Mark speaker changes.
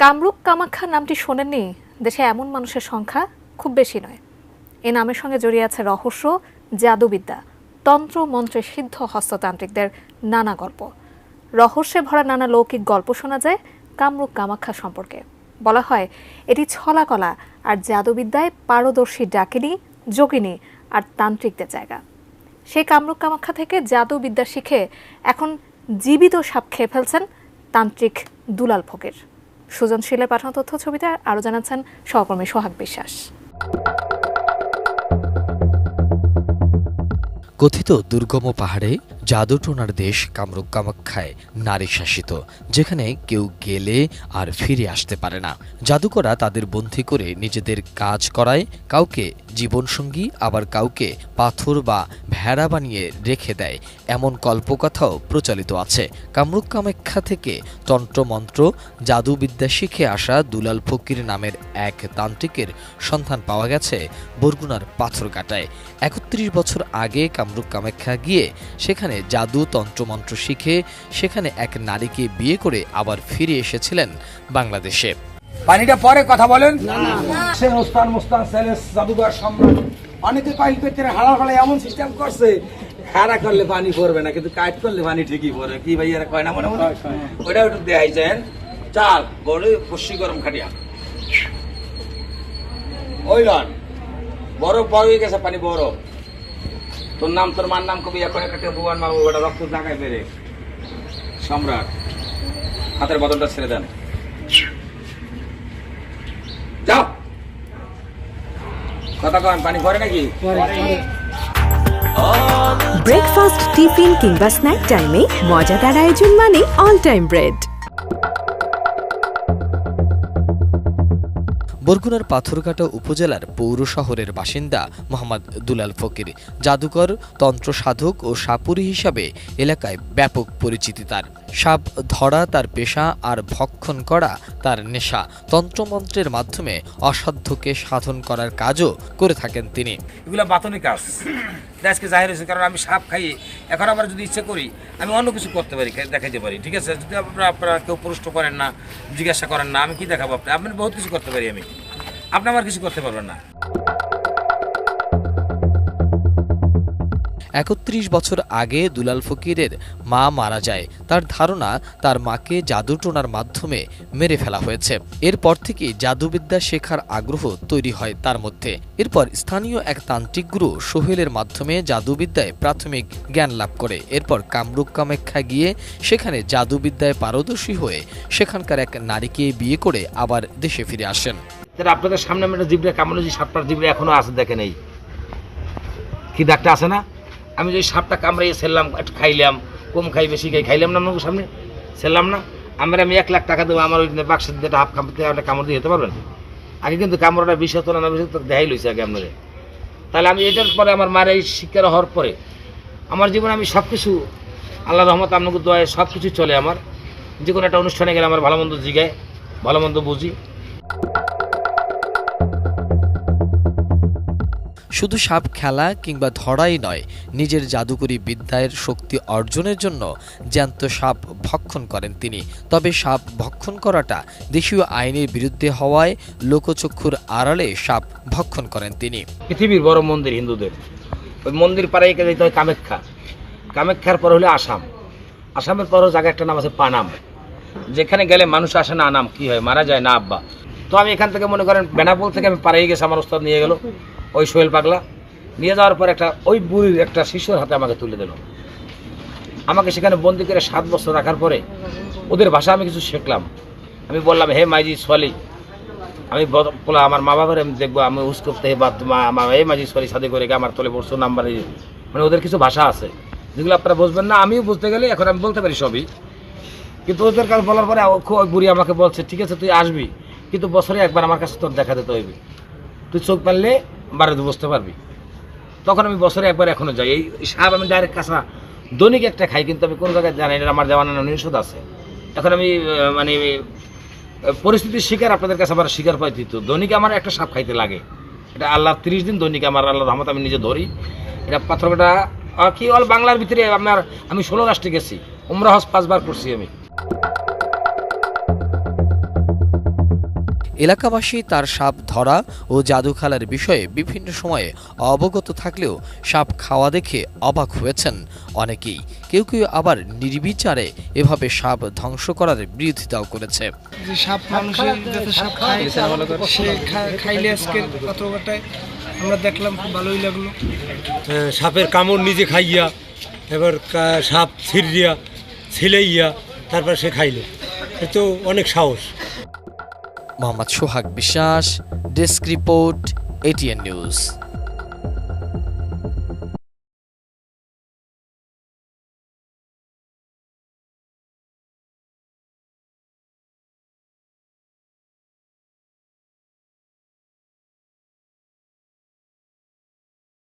Speaker 1: কামরূপ কামাখ্যা নামটি শোনেননি। দেশে এমন মানুষের সংখ্যা খুব বেশি নয়। এ নামের সঙ্গে জড়িয়ে আছে রহস্য, জাদুবিদ্যা, তন্ত্র, মন্ত্রে সিদ্ধ হস্ততান্ত্রিকদের নানা গল্প। রহস্যে ভরা নানা লৌকিক গল্প শোনা যায় কামরূপ কামাখ্যা সম্পর্কে। বলা হয়, এটি ছলাকলা আর জাদুবিদ্যায় পারদর্শী ডাকিনী, যোগিনী আর তান্ত্রিকদের জায়গা। সেই কামরূপ কামাখ্যা থেকে জাদুবিদ্যা শিখে এখন জীবিত সাপ খেয়ে ফেলছেন তান্ত্রিক দুলাল ফকির। সুজনশীলের পাঠানো তথ্য ছবিতে আরও জানাচ্ছেন সহকর্মী সোহাগ বিশ্বাস।
Speaker 2: কথিত দুর্গম পাহাড়ে জাদুটোনার দেশ কামরূপ কামাখ্যায় নারী শাসিত, যেখানে কেউ গেলে আর ফিরে আসতে পারে না। জাদুকরা তাদের বন্দী করে নিজেদের কাজ করায়, কাউকে জীবনসঙ্গী, আবার কাউকে পাথর বা ভেড়া বানিয়ে রেখে দেয়। এমন কল্পকথাও প্রচলিত আছে। কামরূপ কামাখ্যা থেকে তন্ত্রমন্ত্র জাদুবিদ্যা শিখে আসা দুলাল ফকির নামের এক তান্ত্রিকের সন্ধান পাওয়া গেছে বরগুনার পাথরঘাটায়। একত্রিশ বছর আগে কামরূপ কামাখ্যা গিয়ে সেখানে জাদু তন্ত্রমন্ত্র শিখে সেখানে এক নারীকে বিয়ে করে আবার ফিরে এসেছিলেন বাংলাদেশে।
Speaker 3: পানিটা পরে কথা বলেন। সে মুস্তান মুস্তান সেলেস জাদুঘর সম্রাট। অনেকে এমন সিস্টেম করছে। খাড়া করলে পানি পড়বে না কিন্তু কাজ করলে পানি ঠিকই পড়বে কি ভাই এরা কয় না মনে মনে? ওটা একটু দেখাই চাল বড় পশি গরম খাটিয়া। ওই লন। বরফ বড় হয়ে গেছে পানি বরফ। তোর নাম, তোর মার নাম কবি এখন একটা ভুয়ান মারবো ওটা রক্ত জাগায় বেড়ে। সম্রাট, হাতের বদলটা ছেড়ে দেন। যাও। কথা কন, পানি পরে নাকি?
Speaker 4: ব্রেকফাস্ট টিফিন কিংবা স্ন্যাক টাইমে মজাদার আয়োজন মানে অল টাইম ব্রেড
Speaker 2: বরগুনার পাথরঘাটা উপজেলার পৌর শহরের বাসিন্দা মোহাম্মদ দুলাল ফকির। জাদুকর তন্ত্র সাধক ও সাপুরি হিসাবে এলাকায় ব্যাপক পরিচিতি তার। সাপ ধরা তার পেশা আর ভক্ষণ করা তার নেশা। তন্ত্রমন্ত্রের মাধ্যমে অসাধ্যকে সাধন করার কাজও করে থাকেন তিনি।
Speaker 3: এগুলো বাতনি কাজ আজকে জাহির হয়েছে কারণ আমি সাপ খাই এখন আবার যদি ইচ্ছে করি, আমি অন্য কিছু করতে পারি দেখাইতে পারি, ঠিক আছে? যদি আপনারা আপনারা কেউ প্রশ্ন করেন না, জিজ্ঞাসা করেন না, আমি কি দেখাবো আপনি আপনি বহুত কিছু করতে পারি আমি। আপনি আমার কিছু করতে পারবেন না।
Speaker 2: একত্রিশ বছর আগে দুলাল ফকিরের মা মারা যায়। তার ধারণা তার মাকে জাদুটোনার মাধ্যমে মেরে ফেলা হয়েছে। এরপর থেকে জাদুবিদ্যা শেখার আগ্রহ তৈরি হয় তার মধ্যে। এরপর স্থানীয় এক তান্ত্রিক গুরু সোহেলের মাধ্যমে জাদুবিদ্যায় প্রাথমিক জ্ঞান লাভ করে। এরপর কামরূপ কামাখ্যা গিয়ে সেখানে জাদুবিদ্যায় পারদর্শী হয়ে সেখানকার এক নারীকে বিয়ে করে আবার দেশে ফিরে আসেন।
Speaker 3: আপনাদের সামনে আমি একটা জিবরা সাপটার জিবরা এখনও আছে, দেখে নেই। কি ডাকটা আছে না? আমি যদি সাপটা কামড়াইয়ে একটু খাইলাম, কম খাই, বেশি খাই, খাইলাম না আপনার সামনে? ছেড়লাম না? আমরা আমি এক লাখ টাকা দেবো, আমার ওই বাক্সের যেটা হাফ একটা কামড় দিয়ে যেতে পারবেন? আগে কিন্তু কামড়টা বিষ হতো না বিষ দেখাই লইছে আগে আপনাদের তাহলে আমি এটার পরে আমার মায়ের এই শিক্ষার হওয়ার পরে, আমার জীবনে আমি সব কিছু আল্লাহ রহমত, আপনাকে দোয়ায় সব কিছু চলে আমার। যে কোনো একটা অনুষ্ঠানে গেলে আমার ভালো মন্দ জিগায়, ভালো মন্দ বুঝি।
Speaker 2: শুধু সাপ খেলা কিংবা ধরাই নয়, নিজের জাদুকরী বিদ্যায়ের শক্তি অর্জনের জন্য জ্যান্ত সাপ ভক্ষণ করেন তিনি। তবে সাপ ভক্ষণ করাটা দেশীয় আইনের বিরুদ্ধে হওয়ায় লোকচক্ষুর আড়ালে সাপ ভক্ষণ করেন তিনি।
Speaker 3: পৃথিবীর বড় মন্দির হিন্দুদের। ওই মন্দির পাড়ায় যেতে হয় কামাখ্যা। কামাখ্যার পর হলো আসাম। আসামের পরও জায়গা একটা নাম আছে পানাম। যেখানে গেলে মানুষ আসে, না নাম কি হয়? মারা যায় না, আব্বা। তো আমি এখান থেকে মনে করেন বেনাপোল থেকে আমি পাড়াই গেছি আমার ওস্তাদ নিয়ে গেল। ওই সোহেল পাগলা নিয়ে যাওয়ার পর একটা ওই বুড়ির একটা শিশুর হাতে আমাকে তুলে দিল। আমাকে সেখানে বন্দি করে সাত বছর রাখার পরে ওদের ভাষা আমি কিছু শিখলাম। আমি বললাম, হে মাইজি সোয়ালি, আমি বলা আমার মা বাবার আমি দেখব, আমি উস করতে বা মা- মা এই মাঝি সরি সাদে করে আমার তলে বসছো নাম্বার মানে ওদের কিছু ভাষা আছে। যেগুলো আপনারা বুঝবেন না, আমিও বুঝতে গেলে এখন আমি বলতে পারি সবই। কিন্তু ওদের কাছে বলার পরে ওই বুড়ি আমাকে বলছে, ঠিক আছে, তুই আসবি, কিন্তু বছরে একবার আমার কাছে তোর দেখা দিতে হইবে। তুই চোখ পারলে বারে বসতে পারবি। তখন আমি বছরে একবার এখনও যাই। এই সাপ আমি ডাইরেক্ট কাঁচা দৈনিক একটা খাই, কিন্তু আমি কোনো জায়গায় জানি না আমার দেওয়ানো নিষেধ আছে। এখন আমি মানে পরিস্থিতির শিকার আপনাদের কাছে আবার শিকার পাই দিত দৈনিক আমার একটা সাপ খাইতে লাগে। এটা আল্লাহ তিরিশ দিন দৈনিক আমার আল্লাহ রহমত আমি নিজে ধরি। এটা পাথরটা কি অল বাংলার ভিতরে আপনার আমি ষোলো রাষ্ট্রে গেছি। উমরা হজ পাঁচবার করছি আমি।
Speaker 2: এলাকাবাসী তার সাপ ধরা ও জাদু খেলার বিষয়ে বিভিন্ন সময়ে অবগত থাকলেও সাপ খাওয়া দেখে অবাক হয়েছেন অনেকেই। কেউ কেউ আবার নির্বিচারে এভাবে সাপ ধ্বংস করার বিরোধিতাও করেছে।
Speaker 5: যে সাপ মানুষের যাতে সাপ খায় সে খাইলে আজকে আমরা দেখলাম খুব ভালোই লাগল।
Speaker 6: সাপের কামড় নিজে খাইয়া এবার সাপ ছিড়িয়া ছিলাইয়া তারপর সে খাইল। এ তো অনেক সাহস।
Speaker 2: মোহাম্মদ সোহাগ বিশ্বাস ডেস্ক রিপোর্ট এটিএন নিউজ